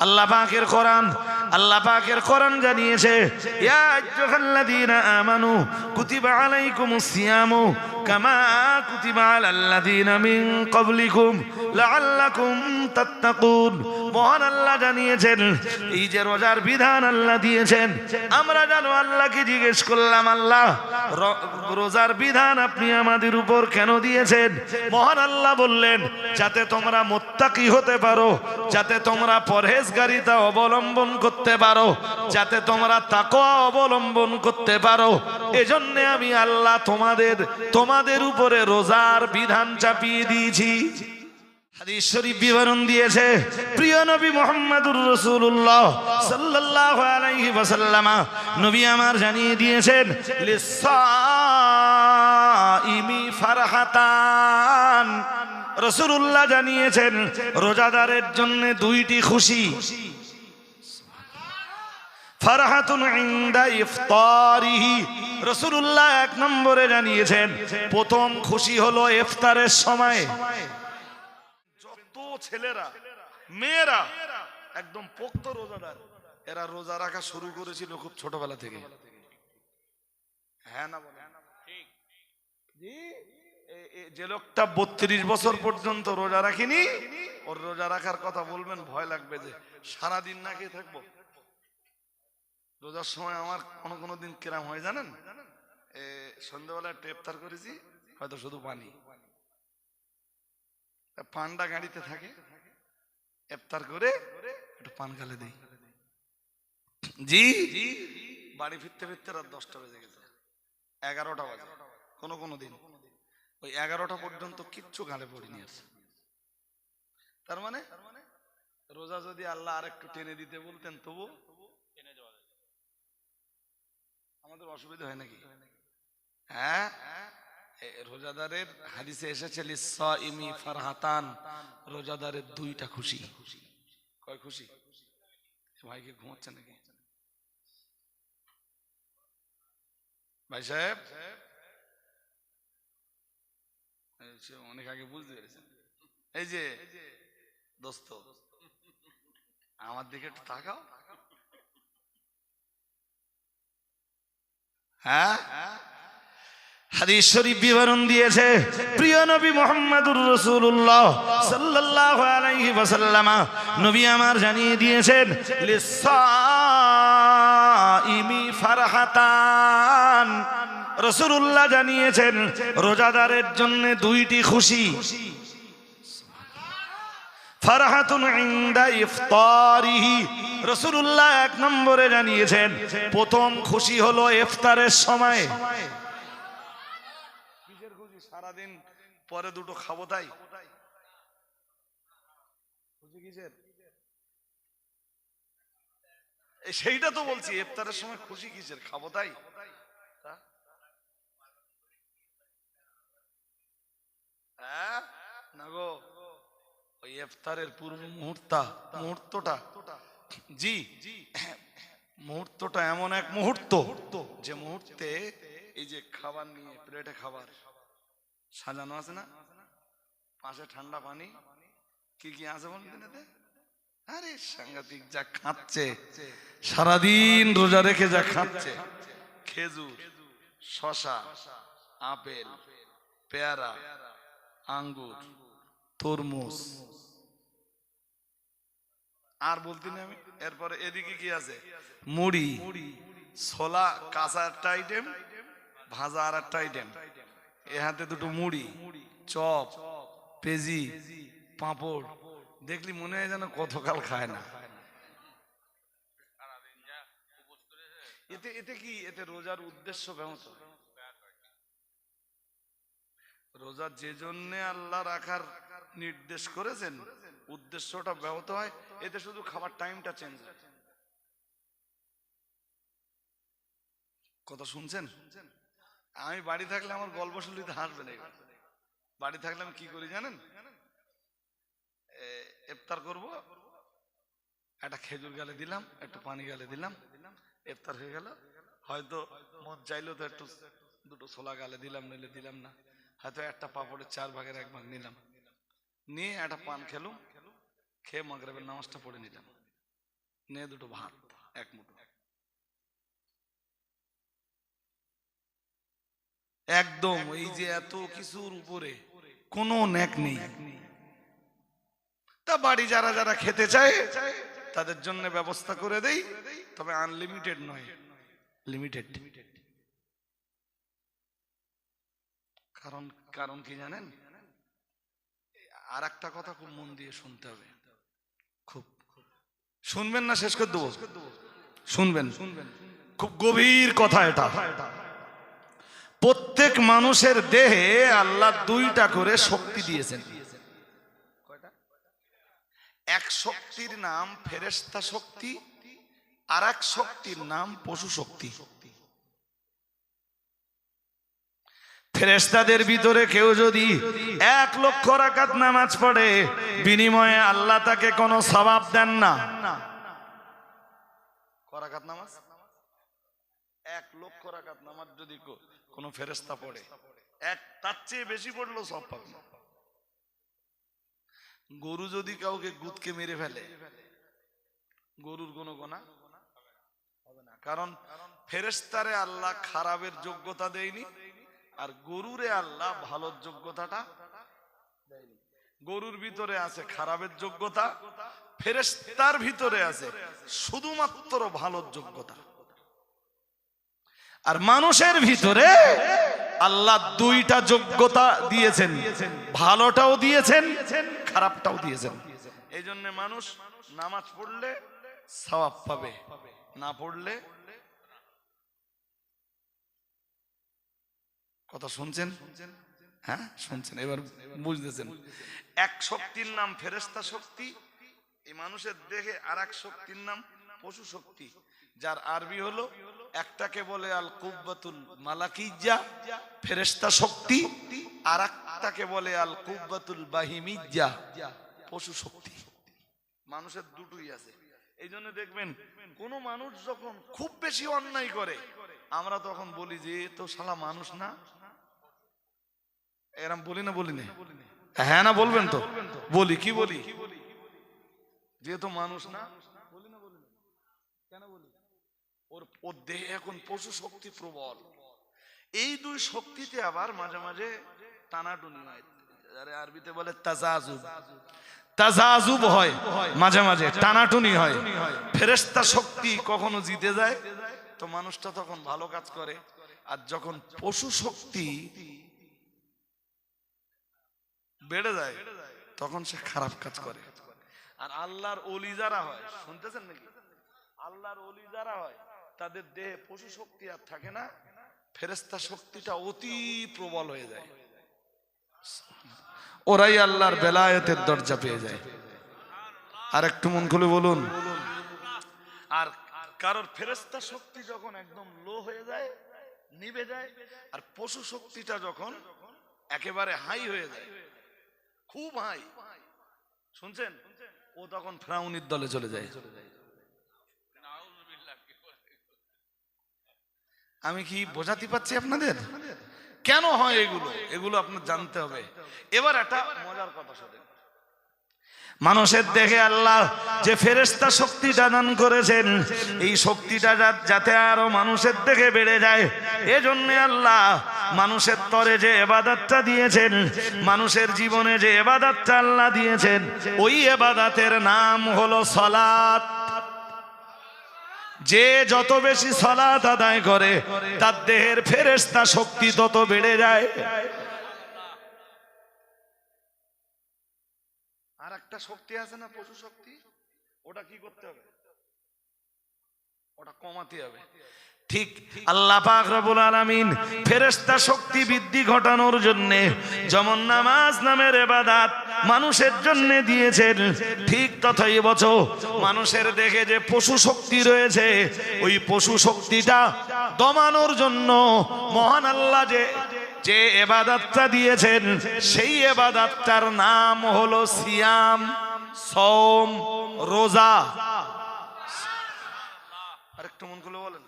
আল্লাহ পাকের কোরআন আল্লাহ পাকের কোরআন জানিয়েছে, ইয়া আইয়ুহাল্লাযীনা আমানু কুতিবা আলাইকুমুস সিয়ামু কামা কুতিবা আলাল্লাযীনা মিন ক্বাবলিকুম লাআল্লাকুম তাত্তাকুন। মহান আল্লাহ জানিয়েছেন, এই যে রোজার বিধান আল্লাহ দিয়েছেন, আমরা জানো আল্লাহকে জিজ্ঞেস করলাম, আল্লাহ রোজার বিধান আপনি আমাদের উপর কেন দিয়েছেন? মহান আল্লাহ বললেন, যাতে তোমরা মোত্তাকি হতে পারো, যাতে তোমরা পরহেজগারিতা অবলম্বন করতে পারো, যাতে তোমরা তাকওয়া অবলম্বন করতে পারো। এজন্য আমি আল্লাহ তোমাদের তোমাদের উপরে রোজার বিধান চাপিয়ে দিয়েছি। বিবরণ দিয়েছে, প্রিয় নবী আমার জানিয়ে দিয়েছেন ফারহাতান। রাসূলুল্লাহ জানিয়েছেন, রোজাদারের জন্য দুইটি খুশি। ফারহাতুন ইনদা ইফতারিহি। রাসূলুল্লাহ এক নম্বরে জানিয়েছেন, প্রথম খুশি হলো ইফতারের সময়। যত ছেলেরা, মেয়েরা, একদম পোক্ত রোজাদার, এরা রোজা রাখা শুরু করেছিল খুব ছোটবেলা থেকে। হ্যাঁ যে লোকটা বত্রিশ বছর পর্যন্ত রোজা রাখিনি, ওর রোজা রাখার কথা বলবেন, ভয় লাগবে যে সারাদিন না খেয়ে থাকব। রোজার সময় আমার কোনো কোনো দিন কিরাম হয় জানেন? সন্ধ্যাবেলা ইফতার করেছি, হয়তো শুধু পানি। পানটা গাড়িতে থাকে ইফতার করে একটু পান গালে দেই। জি? বাড়ি ফিরতে ফিরতে রাত দশটা বেজে গেছে। এগারোটা বাজে, কোনো কোনো দিন। ওই এগারোটা পর্যন্ত কিচ্ছু গালে পড়িনি আছে তার মানে রোজা যদি আল্লাহ আর একটু টেনে দিতে বলতেন, তবু আমাদের অসুবিধা হয় নাকি? হ্যাঁ? রোজাদারের হাদিসে এসেছে লিসাইমি ফারহাতান, রোজাদারের দুইটা খুশি। কয় খুশি? ভাইকে ঘুমাচ্ছে নাকি? ভাই সাহেব? অনেক আগে বুঝতে পেরেছেন। এই যে, দোস্ত, আমার দিকে একটু তাকাও। হ্যাঁ? বিবরণ প্রিয় নবী মোহাম্মদুর ওয়াসাল্লাম, নবী আমার জানিয়ে দিয়েছেন ফারহাতান। জানিয়েছেন, রোজাদারের জন্য দুইটি খুশি। ফারহাতুন ইনদা ইফতারিহি। রাসূলুল্লাহ এক নম্বরে জানিয়েছেন, প্রথম খুশি হলো ইফতারের সময়। সারাদিন পরে দুটো খাব তাই? সেইটা তো বলছি, ইফতারের সময় খুশি কিসের, খাব তাই? হ্যাঁ? না গো। ওই ইফতারের পূর্ব মুহূর্তা, মুহূর্তটা। জি, মুহূর্তটা এমন এক মুহূর্ত যে মুহূর্তে এই যে খাবার নিয়ে, প্লেটে খাবার সাজানো আছে না? পাশে ঠান্ডা পানি। কি কি আছে বলবেন আরে সাংঘাতিক যা খাচ্ছে। সারাদিন রোজা রেখে যা খাচ্ছে। খেজুর শশা আপেল, পেয়ারা, আঙ্গুর তরমুজ। আর বলতে নেই আমি, এরপরে এদিকে কি আছে? মুড়ি। ছোলা, কাঁচা একটা আইটেম ভাজা আর একটা আইটেম এ হাতে দুটো মুড়ি, চপ, পেজি, পাঁপড়। দেখলি মনে হয় যেন কতকাল খায় না। এতে এতে কি? এতে রোজার উদ্দেশ্য ব্যাহত রোজা যে জন্য আল্লাহ রাখার নির্দেশ করেছেন, উদ্দেশ্যটা ব্যাহত হয়। এতে শুধু খাবার টাইমটা চেঞ্জ হয়। কথা শুনছেন? আমি বাড়ি থাকলে আমার গল্প শুনলিতে হাসবে না বাড়ি থাকলে আমি কি করি জানেন? ইফতার করব। একটা খেজুর গালে দিলাম, একটা পানি গালে দিলাম, ইফতার হয়ে গেল। হয়তো মন চাইলো তো একটু, দুটো ছোলা গালে দিলাম, নইলে দিলাম না। হয়তো একটা পাপড়ের চার ভাগের এক ভাগ নিলাম। নিয়ে একটা পান খেলুম, খেয়ে মাগরেবের নামাজটা পড়ে নিলাম। নে দুটো ভাত, এক মুঠো। একদম এই যে এত কিছুর উপরে কোনো ন্যাক নেই। তা বাড়ি যারা যারা খেতে চায়, তাদের জন্য ব্যবস্থা করে দেই, তবে আনলিমিটেড নয় লিমিটেড কারণ কারণ কি জানেন? আর একটা কথা খুব মন দিয়ে শুনতে হবে। খুব শুনবেন না শেষ করে দেবো। শুনবেন। শুনবেন। খুব গভীর কথা এটা। প্রত্যেক মানুষের দেহে আল্লাহ দুইটা করে শক্তি দিয়েছেন। এক শক্তির নাম ফেরেস্তা শক্তি আর এক শক্তির নাম পশু শক্তি। ফেরেস্তাদের ভিতরে কেউ যদি এক লক্ষ রাকাত নামাজ পড়ে, বিনিময়ে আল্লাহ তাকে কোনো সবাব দেন না। গরু যদি কাউকে গুদকে মেরে ফেলে, গরুর কোনো গোনা হবে না। কারণ ফেরেস্তারে আল্লাহ খারাপের যোগ্যতা দেয়নি। আর গরুরে আল্লাহ ভালোর যোগ্যতাটা গরুর ভিতরে আছে খারাপের যোগ্যতা ফেরেস্তার ভিতরে আছে শুধুমাত্র ভালোর যোগ্যতা। আর মানুষের ভিতরে আল্লাহ দুইটা যোগ্যতা দিয়েছেন, ভালোটাও দিয়েছেন, খারাপটাও দিয়েছেন। এই জন্য মানুষ নামাজ পড়লে সওয়াব পাবে, না পড়লে কথা শুনছেন? হ্যাঁ শুনছেন, এবার বুঝতেছেন। এক শক্তির নাম ফেরেস্তা শক্তি, এই মানুষের দেহে আর এক শক্তির নাম পশু শক্তি, যার আরবি হলো, একটাকে বলে আল কুব্বাতুল মালাকিজা ফেরেস্তা শক্তি আর একটাকে বলে আল কুব্বাতুল বাহিমিজা পশু শক্তি। মানুষের দুটোই আছে। এই জন্য দেখবেন, কোন মানুষ যখন খুব বেশি অন্যায় করে, আমরা তখন বলি যে তো শালা মানুষ না এরম বলি না বলি না। হ্যাঁ না বলবেন তো। বলি কি বলি? যেহেতু মানুষ না বলি না বলি কেন বলি? ওর ওর দেহে এখন পশু শক্তি প্রবল। এই দুই শক্তিতে আবার মাঝে মাঝে টানাটুনি হয়। আরে আরবিতে বলে তাজাজুব। তাজাজুব হয় মাঝে মাঝে টানাটুনি হয়। ফেরেস্তা শক্তি কখনো জিতে যায়। তো মানুষটা তখন ভালো কাজ করে। আর যখন পশু শক্তি বেড়ে যায়, তখন সে খারাপ কাজ করে। আর আল্লাহর অলি যারা হয়, শুনতেছেন নাকি? আল্লাহর অলি যারা হয়, তাদের দেহে পশু শক্তি আর থাকে না ফেরেস্তা শক্তিটা অতি প্রবল হয়ে যায়। ওরাই আল্লাহর বেলায়েতের দরজা পেয়ে যায়। আর একটু মন খুলে বলুন। আর কারোর ফেরেস্তা শক্তি যখন একদম লো হয়ে যায় নিবে যায়, আর পশু শক্তিটা যখন একেবারে হাই হয়ে যায় খুব হাই। শুনছেন? ও তখন ফ্রাউনির দলে চলে যায়। আমি কি বোঝাতে পারছি আপনাদের? কেন হয় এগুলো? এগুলো আপনার জানতে হবে। এবার একটা মজার কথা শোনেন। মানুষের দেখে আল্লাহ যে ফেরেস্তা শক্তিটা দান করেছেন, এই শক্তিটা যাতে আরও মানুষের দেখে বেড়ে যায়। এজন্য আল্লাহ মানুষের তরে যে এবাদাতটা দিয়েছেন, মানুষের জীবনে যে এবাদাতটা আল্লাহ দিয়েছেন, ওই এবাদাতের নাম হলো সলাত। যে যত বেশি সলাত আদায় করে, তার দেহের ফেরেস্তা শক্তি তত বেড়ে যায় আর একটা শক্তি আছে না পশু শক্তি? ওটা কি করতে হবে? ওটা কমাতে হবে। ঠিক আল্লাহ পাক রব্বুল আলামিন ফেরেশতা শক্তি বৃদ্ধি ঘটানোর জন্য যেমন নামাজ নামের ইবাদত মানুষের জন্য দিয়েছেন, ঠিক তথাই বছর মানুষের দেখে যে পশু শক্তি রয়েছে, ওই পশু শক্তিটা দমানোর জন্য মহান আল্লাহ যে যে এবাদাতটা দিয়েছেন সেই এবাদাতটার নাম হলো সিয়াম সোম রোজা। আরেকটু মন খুলে বলেন।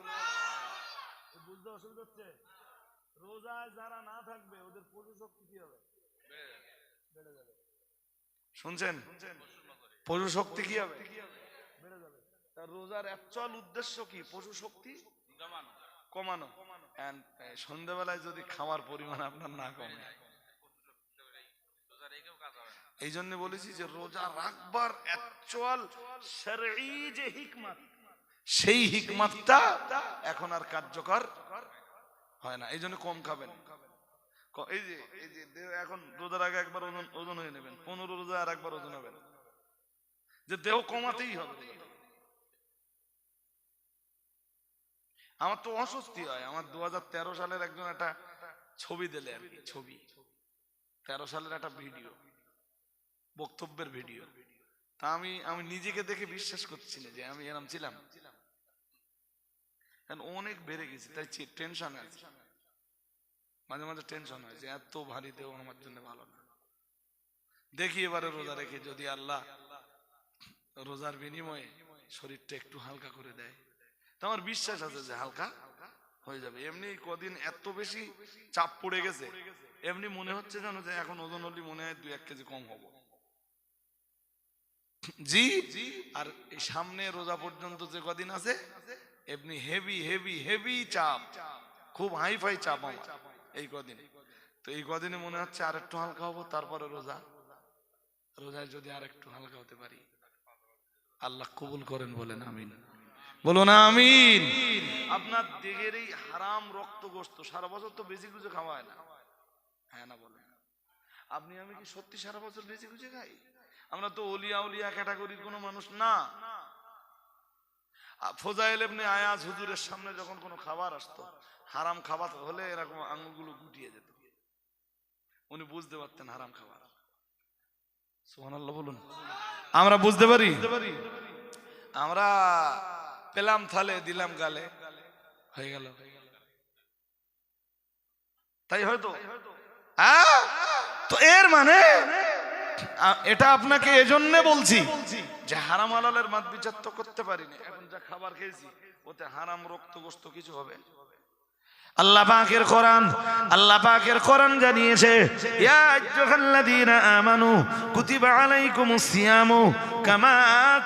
বুঝতে অসুবিধা হচ্ছে। রোজায় যারা না থাকবে ওদের শক্তি কি হবে? বেড়ে যাবে। শুনছেন? পশু শক্তি কি হবে? বেড়ে যাবে। তা রোজার অ্যাকচুয়াল উদ্দেশ্য কি? পশু শক্তি কমানো। সন্ধ্যেবেলায় যদি খাওয়ার পরিমাণ আপনার না কমে। এই জন্য বলেছি যে রোজা রাখবার সেই হিকমতটা এখন আর কার্যকর হয় না। এই জন্য কম খাবেন। এই যে এই যে এখন রোজার আগে একবার ওজন ওজন হয়ে নেবেন। পনেরো রোজা আর একবার ওজন হবেন যে দেহ কমাতেই হবে। আমার তো অস্বস্তি হয়। আমার দু হাজার তেরো সালের একজন একটা ছবি দিলে আর কি, ছবি। তেরো সালের একটা ভিডিও, বক্তব্যের ভিডিও। তা আমি আমি নিজেকে দেখে বিশ্বাস করছি না যে আমি এরম ছিলাম। অনেক বেড়ে গেছি, তাই টেনশন আছে। মাঝে মাঝে টেনশন হয় যে এত ভারী দেহ আমার জন্য ভালো না। দেখি এবারে রোজা রেখে যদি আল্লাহ রোজার বিনিময়ে শরীরটা একটু হালকা করে দেয়। তো আমার বিশ্বাস আছে যে হালকা? হয়ে যাবে। এমনি কদিন এত বেশি চাপ পড়ে গেছে, এমনি মনে হচ্ছে যেন যে এখন ওজন হলে মনে হয় দুই এক কেজি কম হব। জি, আর সামনে রোজা পর্যন্ত যে কদিন আছে, এমনি হেভি হেভি হেভি চাপ, খুব হাই ফাই চাপ আমার এই কদিন। তো এই কদিনে মনে হচ্ছে আর একটু হালকা হব, তারপরে রোজা। রোজায় যদি আর একটু হালকা হতে পারি, আল্লাহ কবুল করেন বলেন, আমিন। বলো না আমিন। আপনার দেহের এই হারাম রক্ত গোস্ত সারা বছর তো বেশি কিছু খাওয়া হয় না। হ্যাঁ না বলেন। আপনি আমি কি সত্যি সারা বছর বেশি কিছু খাই? আমরা তো অলিয়া উলিয়া ক্যাটাগরির কোনো মানুষ না। ফোজাইল এমনি আয়াজ হুজুরের সামনে যখন কোনো খাবার আসতো হারাম খাবার হলে এরকম আঙুলগুলো গুটিয়ে যেত উনি বুঝতে পারতেন হারাম খাবার। বলুন। আমরা বুঝতে পারি। আমরা পেলাম থালে, দিলাম গালে। হয়ে গেল। তাই হয়তো? হ্যাঁ? তো এর মানে? এটা আপনাকে এজন্য বলছি যে হারাম হালালের মাত বিচার তো করতে পারিনি। এখন যা খাবার খেয়েছি, ওতে হারাম রক্ত গোস্ত কিছু হবে। আল্লাহ পাকের কোরআন, আল্লাহ পাকের কোরআন জানিয়েছে, ইয়া আইয়ুহাল্লাযীনা আমানু, কুতিবা আলাইকুমুস সিয়ামু, কামা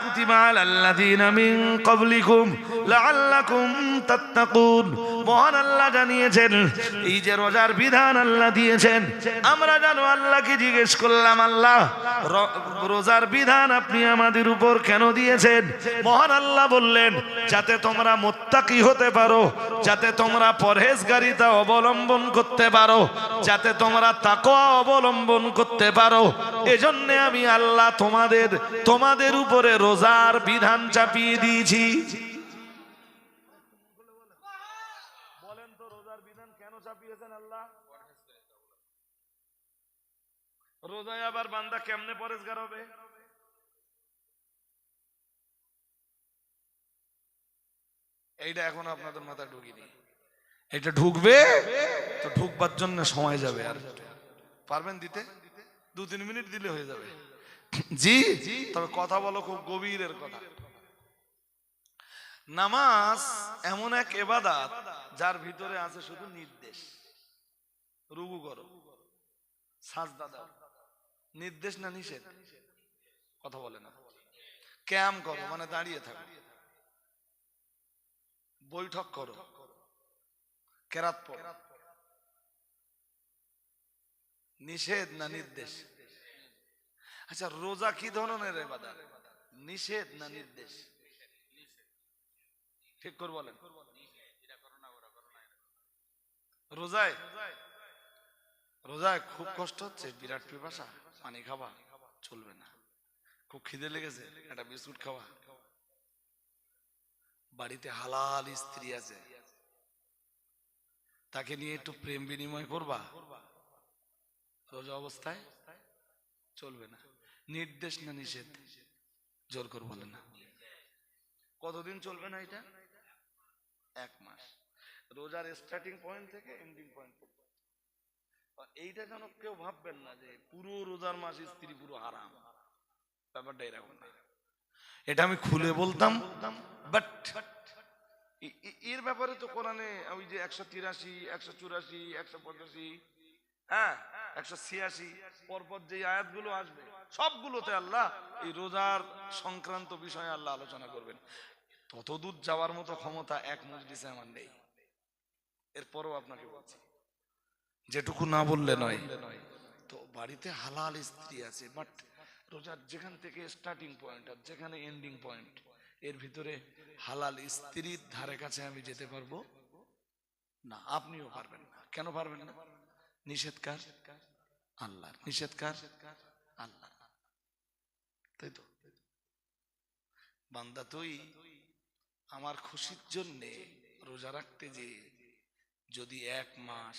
কুতিবা আলাল্লাযীনা মিন ক্বাবলিকুম লাআল্লাকুম তাত্তাকুন। মহান আল্লাহ জানিয়েছেন, এই যে রোজার বিধান আল্লাহ দিয়েছেন, আমরা জানো আল্লাহকে জিজ্ঞেস করলাম, আল্লাহ রোজার বিধান আপনি আমাদের উপর কেন দিয়েছেন? মহান আল্লাহ বললেন, যাতে তোমরা মোত্তাকি হতে পারো, যাতে তোমরা পরহেজগারিতা অবলম্বন করতে পারো, যাতে তোমরা তাকওয়া অবলম্বন করতে পারো। এজন্য আমি আল্লাহ তোমাদের তোমাদের উপরে রোজার বিধান চাপিয়ে দিয়েছি। রোজায় আবার বান্দা কেমনে পরেজগার হবে? এইটা এখন আপনাদের মাথায় ঢুকিনি। এটা ঢুকবে, তো ঢুকবার জন্য সময় যাবে আর। পারবেন দিতে? দু তিন মিনিট দিলে হয়ে যাবে। জি, তবে কথা বলো খুব গভীরের কথা। নামাজ এমন এক এবাদাত যার ভিতরে আছে শুধু নির্দেশ। রুগু করো নির্দেশ না নিষেধ? কথা বলে না। ক্যাম করো মানে দাঁড়িয়ে থাকো। বৈঠক করো। কেরাত নিষেধ না নির্দেশ? আচ্ছা রোজা কি ধরনের এবাদাত নিষেধ না নির্দেশ? ঠিক করে বলেন। রোজায়? রোজায় খুব কষ্ট হচ্ছে, বিরাট পিপাসা, পানি খাওয়া, চলবে না। খুব খিদে লেগেছে, একটা বিস্কুট খাওয়া। বাড়িতে হালাল স্ত্রী আছে। তাকে নিয়ে একটু প্রেম বিনিময় করবা? রোজা অবস্থায় চলবে না। নির্দেশ না নিষেধ? জোর করে বলে না। কতদিন চলবে না এটা? এক মাস। রোজার স্টার্টিং পয়েন্ট থেকে এন্ডিং পয়েন্ট এইটা যেন কেউ ভাববেন না যে পুরো রোজার মাস স্ত্রী পুরো হারাম। ব্যাপারটা এরকম না। এটা আমি খুলে বলতাম বাট এর ব্যাপারে তো কোরআনে ওই যে একশো তিরাশি একশো চুরাশি একশো পঁচাশি হ্যাঁ একশো ছিয়াশি পরপর যে আয়াতগুলো আসবে সবগুলোতে আল্লাহ এই রোজার সংক্রান্ত বিষয়ে আল্লাহ আলোচনা করবেন। ততদূর যাওয়ার মতো ক্ষমতা এক মজলিসে আমার নেই। এরপরও আপনাকে বলছি যেটুকু না বললে নয়। তো বাড়িতে হালাল স্ত্রী আছে বাট রোজার যেখান থেকে স্টার্টিং পয়েন্ট আর যেখানে এন্ডিং পয়েন্ট এর ভিতরে হালাল স্ত্রীর ধারে কাছে আমি যেতে পারব? না, আপনিও পারবেন না। কেন পারবেন না? নিষেধকার আল্লাহ নিষেধকার আল্লাহ। তাই তো? বান্দা, তুই আমার খুশির জন্যে রোজা রাখতে যে যদি এক মাস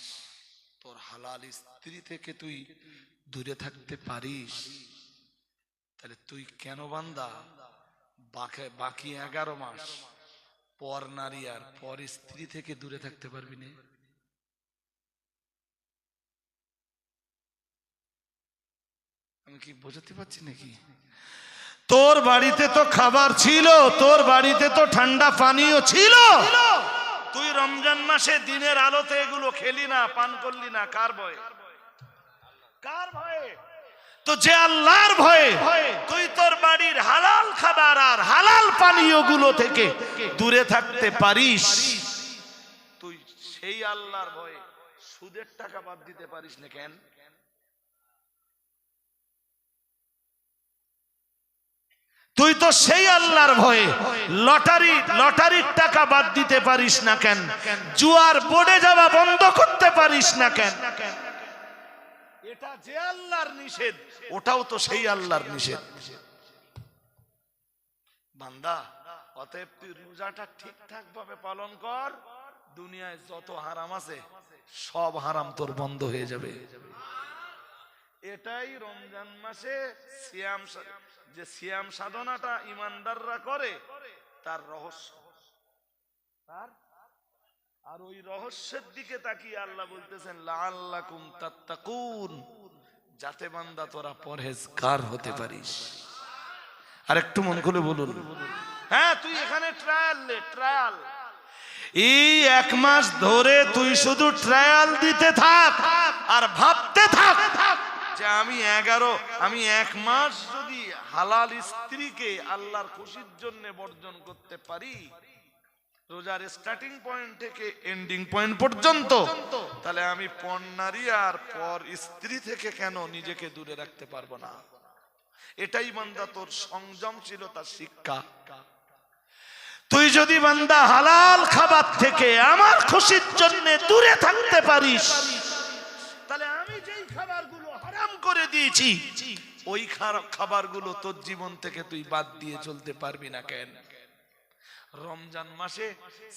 তোর হালাল স্ত্রী থেকে তুই দূরে থাকতে পারিস, তাহলে তুই কেন বান্দা বাকি এগারো মাস পর নারী আর পর স্ত্রী থেকে দূরে থাকতে পারবি না। আমি কি বোঝাতে পারছি নাকি? তোর বাড়িতে তো খাবার ছিল, তোর বাড়িতে তো ঠান্ডা পানীয় ছিল। তুই রমজান মাসে দিনের আলোতে এগুলো খেলি না, পান করলি না, কার ভয়ে? কার ভয়ে? তো যে আল্লাহর ভয়ে তুই তোর বাড়ির হালাল খাবার আর হালাল পানীয়গুলো থেকে দূরে থাকতে পারিস। তুই সেই আল্লাহর ভয়ে সুদের টাকা বাদ দিতে পারিস না কেন? তুই তো সেই আল্লাহর ভয়ে লটারি লটারির টাকা বাদ দিতে পারিস না কেন? জুয়ার বোর্ডে যাওয়া বন্ধ করতে পারিস না কেন? এটা যে আল্লাহর নিষেধ, ওটাও তো সেই আল্লাহর নিষেধ। বান্দা, অতএব তুই রোজাটা ঠিকঠাক ভাবে পালন কর, দুনিয়ায় যত হারাম আছে, সব হারাম তোর বন্ধ হয়ে যাবে। এটাই রমজান মাসে সিয়াম যে সিয়াম সাধনাটা ইমানদাররা করে, তার রহস্য। তার আর ওই রহস্যের দিকে তাকিয়ে আল্লাহ বলতেছেন, লাআল্লাকুম তাত্তাকুন। যাতে বান্দা তোরা পরহেজগার হতে পারিস। আর একটু মন খুলে বলুন। হ্যাঁ তুই এখানে ট্রায়াল নে ট্রায়াল এই এক মাস ধরে তুই শুধু ট্রায়াল দিতে থাক আর ভাবতে থাক যে আমি এগারো, আমি এক মাস যদি হালাল স্ত্রীকে আল্লাহর খুশির জন্য বর্জন করতে পারি রোজার স্টার্টিং পয়েন্ট থেকে এন্ডিং পয়েন্ট পর্যন্ত, তাহলে আমি পর নারী আর পর স্ত্রী থেকে কেন নিজেকে দূরে রাখতে পারব না? এটাই বান্দা তোর সংযম ছিল তার শিক্ষা। তুই যদি বান্দা হালাল খাবার থেকে আমার খুশির জন্য দূরে থাকতে পারিস, তাহলে আমি যেই খাবারগুলো হারাম করে দিয়েছি, ওই খাবারগুলো তোর জীবন থেকে তুই বাদ দিয়ে চলতে পারবি না কেন? রমজান মাসে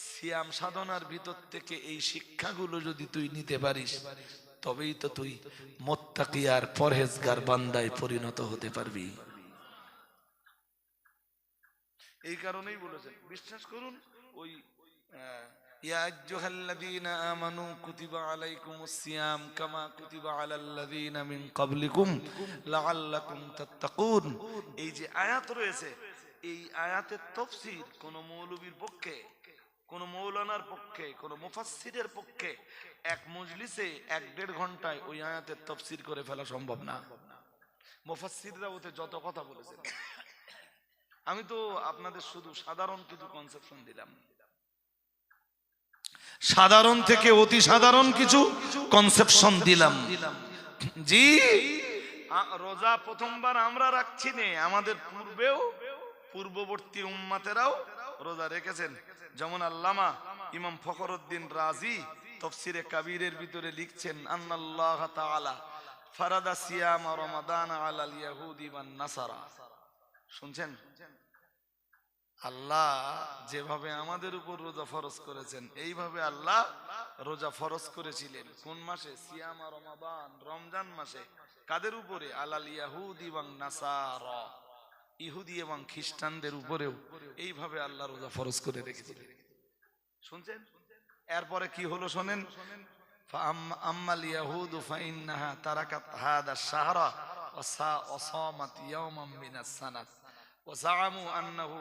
সিয়াম সাধনার ভিতর থেকে এই শিক্ষাগুলো যদি তুই নিতে পারিস, তবেই তো তুই মোত্তাকি আর পরহেজগার বান্দায় পরিণত হতে পারবি। এই কারণেই বলেছেন, বিশ্বাস করুন, ওই এই যে আয়াত রয়েছে এই আয়াতের তফসির কোন মৌলবীর পক্ষে, কোন মৌলানার পক্ষে, কোন মুফাসসিরের পক্ষে এক মজলিসে এক দেড় ঘন্টায় ওই আয়াতের তফসির করে ফেলা সম্ভব না। মুফাসসিররা ওতে যত কথা বলেছেন। আমি তো আপনাদের শুধু সাধারণ কিছু কনসেপশন দিলাম। সাধারণ থেকে অতি সাধারণ কিছু কনসেপশন দিলাম। জি রোজা প্রথমবার আমরা রাখছি নে, আমাদের পূর্বেও পূর্ববর্তী উম্মাতেরাও রোজা রেখেছেন। যেমন আল্লামা ইমাম ফখরুদ্দিন রাজি তফসিরে কাবীরের ভিতরে লিখছেন, আন্নাল্লাহ তাআলা ফারাদা সিয়াম রমাদান আলাল ইয়াহুদি ওয়ান নাসারা। শুনছেন? আল্লাহ যেভাবে আমাদের উপর রোজা ফরজ করেছেন, এইভাবে আল্লাহ রোজা ফরজ করেছিলেন। কোন মাসে? সিয়ামা রমাদান, রমজান মাসে। কাদের উপরে? আলাল ইয়াহুদ এবং নাসার। ইহুদি এবং খ্রিস্টানদের উপরেও এইভাবে আল্লাহ রোজা ফরজ করে রেখেছিলেন। শুনছেন? এরপরে কি হলো শোনেন? আম্মাল ইয়াহুদ ফাইন্নাহা তারাকাত হাদা মিনাস সানাত ওয়াজামু আন্নাহু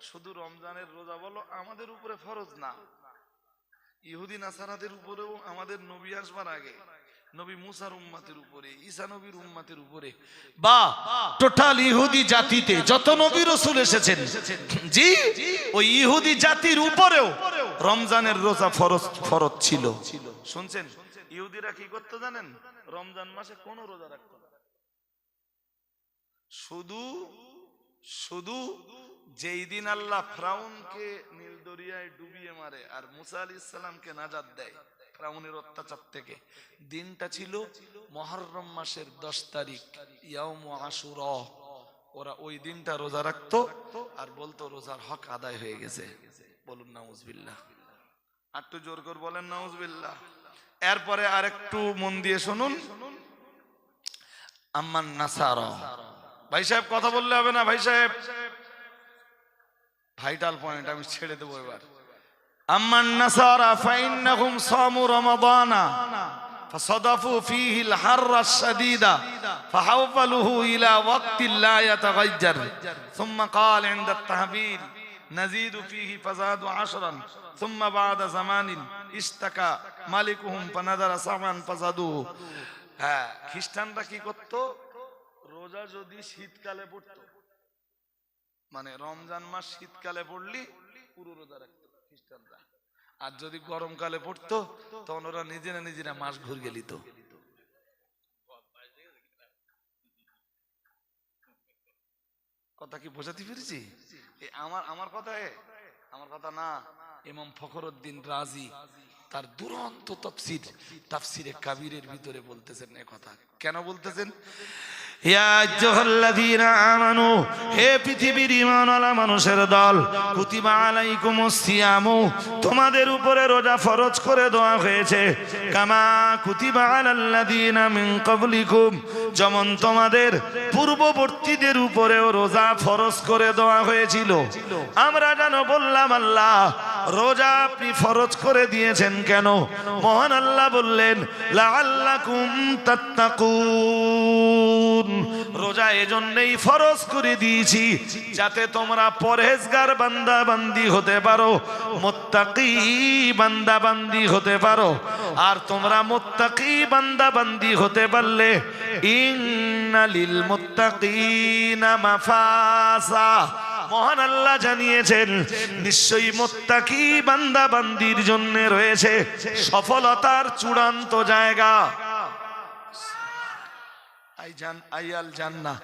শুধু রমজানের রোজা বলো, আমাদের উপরে ফরজ না। ইহুদি, নাসারাদের উপরেও আমাদের নবী আসবার আগে। নবী মুসার উম্মাতের উপরে ঈসা নবীর উম্মাতের উপরে। বা টোটাল ইহুদি জাতিতে যত নবী রসুল এসেছেন জি ওই ইহুদি জাতির উপরেও রমজানের রোজা ফরজ ফরজ ছিল। শুনছেন? ইহুদিরা কি করতে জানেন? রমজান মাসে কোন রোজা রাখতো শুধু শুধু যেই দিন আল্লাহ ফ্রাউনকে নীল দরিয়ায় ডুবিয়ে মারে আর মুসা আলী ইসলামকে নাজাদ দেয় ফ্রাউনের অত্যাচার থেকে। দিনটা ছিল মহরম মাসের দশ তারিখ ওরা ওই দিনটা রোজা রাখতো আর বলতো রোজার হক আদায় হয়ে গেছে। বলুন আর একটু জোর করে বলেন, নাউজবিল্লাহ। এরপরে আরেকটু মন দিয়ে শুনুন। আম্মান নাসারা। ভাই সাহেব, কথা বললে হবে না, ভাই সাহেব। ভাইটাল পয়েন্ট আমি ছেড়ে দেবো এবার। আম্মান নাসারা ফাইন্নাহুম সামু রমাদানা فصدفوا فيه الحر الشديد فحولوه إلى وقت لا يتغير ثم قال عند التهبيل نزيد فيه فزادوا عشرا ثم بعد زمان اشتكى مالكهم فنذر سبعا فزادوه হ্যাঁ খ্রিস্টানরা কি করতো রোজা যদি শীতকালে পড়তো মানে রমজান মাস শীতকালে পড়লি পুরো রোজা রাখতো খ্রিস্টানরা আর যদি গরমকালে পড়তো, তখন ওরা নিজেরা নিজেরা মাস ঘুর গেলিত কথা কি বোঝাতে পেরেছি? আমার আমার কথা আমার কথা না। ইমাম ফখরুদ্দিন রাজি তার দুরন্ত তফসির, তাফসিরে কাবিরের ভিতরে বলতেছেন এ কথা। কেন বলতেছেন? হে পৃথিবীর ঈমানওয়ালা মানুষের দল, কুতিবা আলাইকুমুস সিয়ামু, তোমাদের উপরে রোজা ফরজ করে দেওয়া হয়েছে। কামা কুতিবা আলাল্লাযীনা মিন ক্বাবলিকুম, যেমন তোমাদের পূর্ববর্তীদের উপরেও রোজা ফরজ করে দেওয়া হয়েছিল। আমরা যেন বললাম, আল্লাহ, রোজা আপনি ফরজ করে দিয়েছেন কেন? মহান আল্লাহ বললেন লা লাআল্লাকুম তাত্তাকুন। রোজা এজন্যই ফরজ করে দিয়েছি, যাতে তোমরা পরহেজগার বান্দা বান্দি হতে পারো, মোত্তাকি বান্দা বান্দি হতে পারো। আর তোমরা মোত্তাকি বান্দা বান্দি হতে পারলে, ইন্নালিল মুত্তাকিনা মাফাসা। মহান আল্লাহ জানিয়েছেন, নিশ্চয়ই মোত্তাকি বান্দা বান্দির জন্য রয়েছে সফলতার চূড়ান্ত জায়গা। আই জান আইয়াল জান্না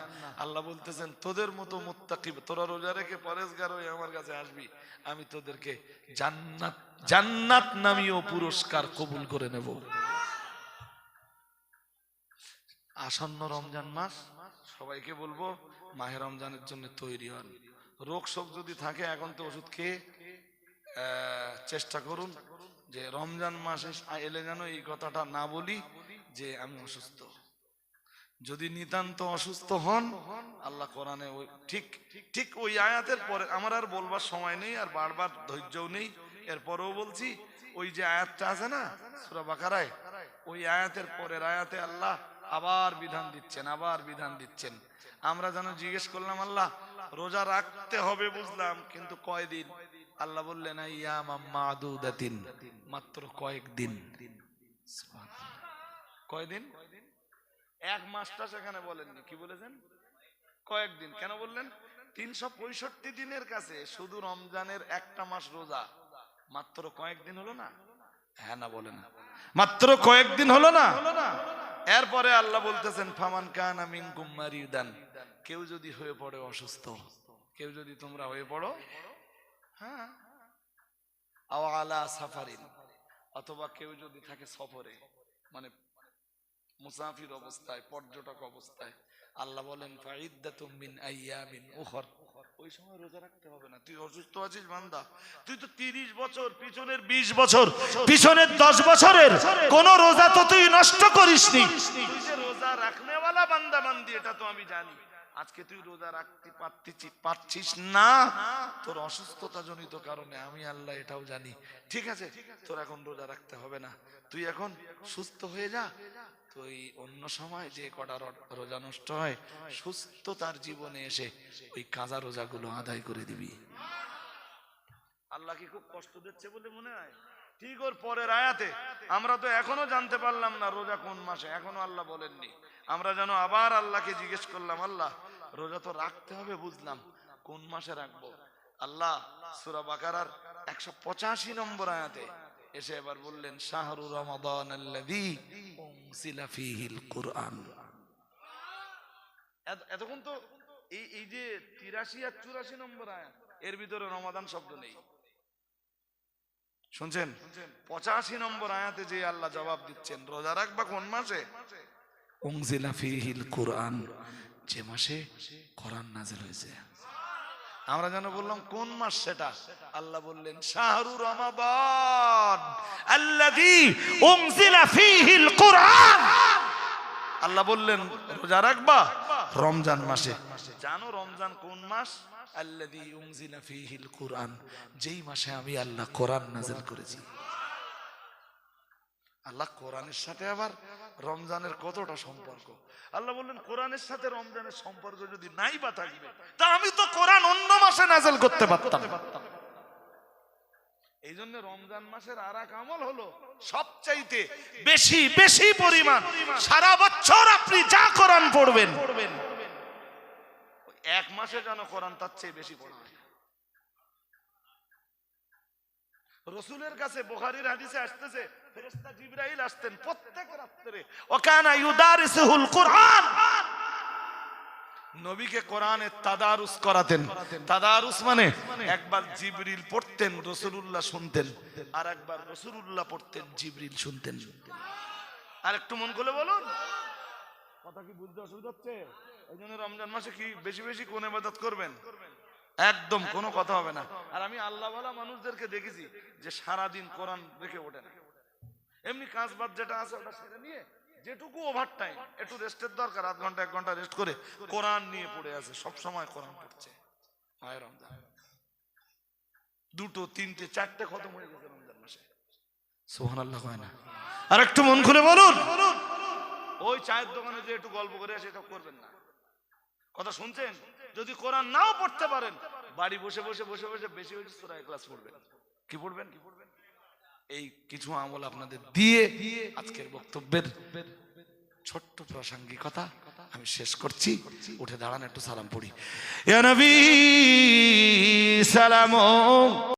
আল্লাহ বলতেছেন, তোদের মতো মুত্তাকি, তোরা রোজা রেখে পরেশগার হয়ে আমার কাছে আসবি। আমি তোদেরকে জান্নাত জান্নাত নামীয় পুরস্কার কবুল করে নেব। আসন্ন রমজান মাস, সবাইকে বলব, মাহে রমজানের জন্য তৈরি হন। রোগ শোক যদি থাকে, এখন তো ওষুধ খেয়ে চেষ্টা করুন যে রমজান মাসে এলে যেন এই কথাটা না বলি যে আমি অসুস্থ। যদি নিতান্ত অসুস্থ হন, আল্লাহ কোরআনে ওই ঠিক ঠিক ওই আয়াতের পরে আমার আর বলবার সময় নেই আর বারবার ধৈর্যও নেই। এরপরেও বলছি, ওই যে আয়াতটা আছে না, সুরা বাকারায়, ওই আয়াতের পরের আয়াতে আল্লাহ আবার বিধান দিচ্ছেন, আবার বিধান দিচ্ছেন। আমরা যেন জিজ্ঞেস করলাম, আল্লাহ, রোজা রাখতে হবে বুঝলাম, কিন্তু কয়দিন? আল্লাহ বললেন মাত্র কয়েকদিন। কয়দিন? এক মাসটা সেখানে বলেননি, কি বলেছেন? কয়েকদিন, কেন বললেন? তিনশো পঁয়ষট্টি দিনের কাছে শুধু রমজানের একটা মাস রোজা, মাত্র কয়েকদিন হলো না? হ্যাঁ না বলেন। মাত্র কয়েকদিন হলো না? এরপরে আল্লাহ বলতেছেন, ফামান কান মিনকুম মারিদান। কেউ যদি হয়ে পড়ে অসুস্থ, কেউ যদি তোমরা হয়ে পড়ো হ্যাঁ আও আলা সাফারিন, অথবা কেউ যদি থাকে সফরে মানে মুসাফির অবস্থায়, পর্যটক অবস্থায়। আল্লাহ বলেন ওই সময় রোজা রাখতে হবে না। তুই অসুস্থ আছিস তুই তো তিরিশ বছর, পিছনের বিশ বছর, পিছনের দশ বছরের কোন রোজা তো তুই নষ্ট রোজা বান্দা বান্দি, এটা তো আমি জানি। আজকে তুই রোজা রাখতে পারতিছি পারছিস না? তোর অসুস্থতা জনিত কারণে আমি আল্লাহ এটাও জানি। ঠিক আছে? তোর এখন রোজা রাখতে হবে না। তুই এখন সুস্থ হয়ে যা। তুই অন্য সময় যে কটা রোজা নষ্ট হয় সুস্থ তার জীবনে এসে ওই কাজা আদায় করে দিবি। আল্লাহ কি খুব কষ্ট দিচ্ছে বলে মনে হয়? ঠিক ওর পরের আয়াতে, আমরা তো এখনও জানতে পারলাম না রোজা কোন মাসে, এখনও আল্লাহ বলেননি। আমরা যেন আবার আল্লাহকে জিজ্ঞেস করলাম, আল্লাহ, রোজা তো রাখতে হবে বুঝলাম, কোন মাসে রাখব? আল্লাহ, সুরা বাকারার একশো পঁচাশি নম্বর আয়াতে এসে এবার বললেন শাহরু রমাদান কুরআন। এত- এতক্ষণ তো এই এই যে তিরাশি আর চুরাশি নম্বর আয়াত এর ভিতরে রমাদান শব্দ নেই। শুনছেন? পঁচাশি নম্বর আয়াতে যে আল্লাহ জবাব দিচ্ছেন রোজা রাখবা কোন মাসে? কুরআন। যে মাসে কোরআন নাজিল হয়েছে। আমরা যেন বললাম কোন মাস সেটা? আল্লাহ বললেন শাহরু রমাবান আল্লাযী উনজিলা ফীহিল কুরআন। আল্লাহ বললেন রোজা রাখবা? রমজান মাসে। জানো রমজান কোন মাস? আল্লাযী উনজিলা ফীহিল কুরআন। যেই মাসে আমি আল্লাহ কোরআন নাজিল করেছি। আল্লাহ কোরআনের সাথে আবার রমজানের কতটা সম্পর্ক? আল্লাহ বললেন, কোরআনের সাথে রমজানের সম্পর্ক যদি নাই বা থাকবে, তা আমি তো কোরআন অন্য মাসে নাজেল করতে পারতাম। এই জন্য রমজান মাসের আর এক আমল হলো সবচাইতে বেশি বেশি পরিমাণ সারা বছর আপনি যা কোরআন পড়বেন। এক মাসে যেন কোরআন তার চেয়ে বেশি পড়া রসুলের কাছে বুখারীর হাদিসে আসতেছে ফেরেশতা জিবরাইল আসতেন প্রত্যেক রাত্রে। ওকানা ইউদারিসুল কুরআন। নবীকে কোরআনে তাদারুস করাতেন। তাদারুস মানে একবার জিবরিল পড়তেন, রসুলুল্লাহ শুনতেন, আর একবার রসুলুল্লাহ পড়তেন, জিবরিল শুনতেন। আর একটু মন করে বলুন। কথা কি বুঝতে অসুবিধা হচ্ছে? এই জন্য রমজান মাসে কি বেশি বেশি কোন ইবাদত করবেন? একদম, কোনো কথা হবে না। আর আমি আল্লাহ মানুষদেরকে দেখেছি যে সারাদিন কোরআন রেখে ওঠে না। এমনি কাজ বাদ যেটা আছে ওটা সেরে নিয়ে যেটুকু ওভার টাইম একটু রেস্টের দরকার, আধ ঘণ্টা, এক ঘণ্টা রেস্ট করে কোরআন নিয়ে পড়ে আছে সব সময় কোরআন পড়ছে। মায়ের রমজান। দুটো, তিনটে, চারটে খতম হয়ে গেছে রমজান মাসে। সোহান আল্লাহ হয় না। আর একটু মন খুলে বলুন। ওই চায়ের দোকানে যে একটু গল্প করে আসে, এটা করবেন না। কথা শুনছেন? যদি কোরআন নাও পড়তে পারেন, বাড়ি বসে বসে বসে বসে বেশি বেশি সুরা ক্লাস পড়বেন কি পড়বেন। কি পড়বেন? এই কিছু আমল আপনাদের দিয়ে আজকের বক্তব্যের ছোট্ট প্রাসঙ্গিকতা আমি শেষ করছি। উঠে দাঁড়ান, একটু সালাম পড়ি। সালাম।